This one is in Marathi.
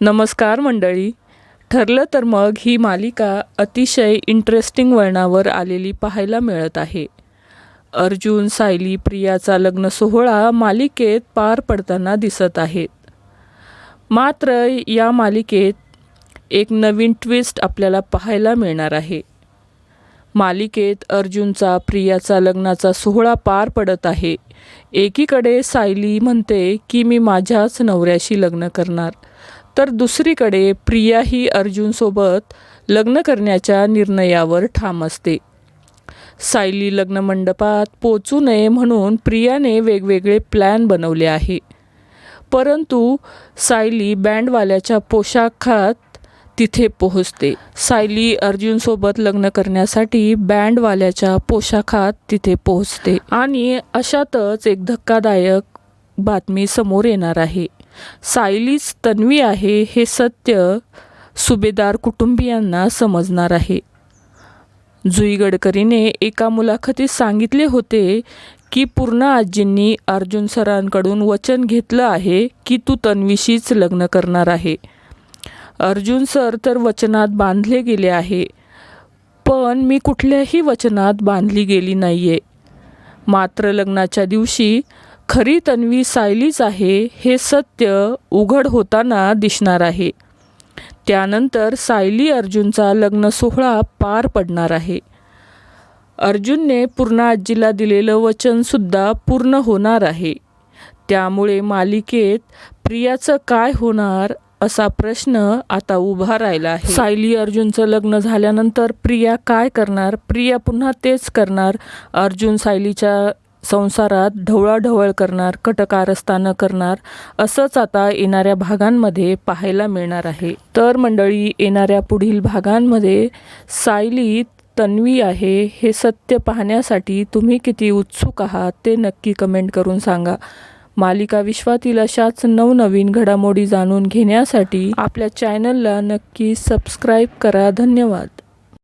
नमस्कार मंडळी. ठरलं तर मग ही मालिका अतिशय इंटरेस्टिंग वळणावर आलेली पाहायला मिळत आहे. अर्जुन सायली प्रियाचा लग्न सोहळा मालिकेत पार पडताना दिसत आहेत. मात्र या मालिकेत एक नवीन ट्विस्ट आपल्याला पाहायला मिळणार आहे. मालिकेत अर्जुनचा प्रियाचा लग्नाचा सोहळा पार पडत आहे. एकीकडे सायली म्हणते की मी माझ्याच नवऱ्याशी लग्न करणार. तर दुसरीकडे प्रिया ही अर्जुनसोबत लग्न करण्याच्या निर्णयावर ठाम असते. सायली लग्न मंडपात पोचू नये म्हणून प्रियाने वेगवेगळे प्लॅन बनवले आहे. परंतु सायली बँडवाल्याच्या पोशाखात तिथे पोहोचते. सायली अर्जुनसोबत लग्न करण्यासाठी बँडवाल्याच्या पोशाखात तिथे पोहोचते. आणि अशातच एक धक्कादायक बातमी समोर येणार आहे. सायलीच तन्वी आहे हे सत्य सुभेदार कुटुंबियांना समजणार आहे. जुई गडकरीने एका मुलाखतीत सांगितले होते की पूर्ण आजींनी अर्जुन सरांकडून वचन घेतलं आहे की तू तन्वीशीच लग्न करणार आहे. अर्जुन सर तर वचनात बांधले गेले आहे पण मी कुठल्याही वचनात बांधली गेली नाही आहे मात्र लग्नाच्या दिवशी खरी तन्वी सायलीच आहे हे सत्य उघड होताना दिसणार आहे. त्यानंतर सायली अर्जुनचा लग्न सोहळा पार पडणार आहे. अर्जुनने पूर्ण आजीला दिलेलं वचनसुद्धा पूर्ण होणार आहे. त्यामुळे मालिकेत प्रियाचं काय होणार असा प्रश्न आता उभा राहिला आहे. सायली अर्जुनचं लग्न झाल्यानंतर प्रिया काय करणार? प्रिया पुन्हा तेच करणार. अर्जुन सायलीच्या संसारात ढवळाढवळ करणार कटकारस्थानं करणार असंच आता येणाऱ्या भागांमध्ये पाहायला मिळणार आहे. तर मंडळी येणाऱ्या पुढील भागांमध्ये सायली तन्वी आहे हे सत्य पाहण्यासाठी तुम्ही किती उत्सुक आहात ते नक्की कमेंट करून सांगा. मालिका विश्वातील अशाच नवनवीन घडामोडी जाणून घेण्यासाठी आपल्या चॅनलला नक्की सबस्क्राईब करा. धन्यवाद.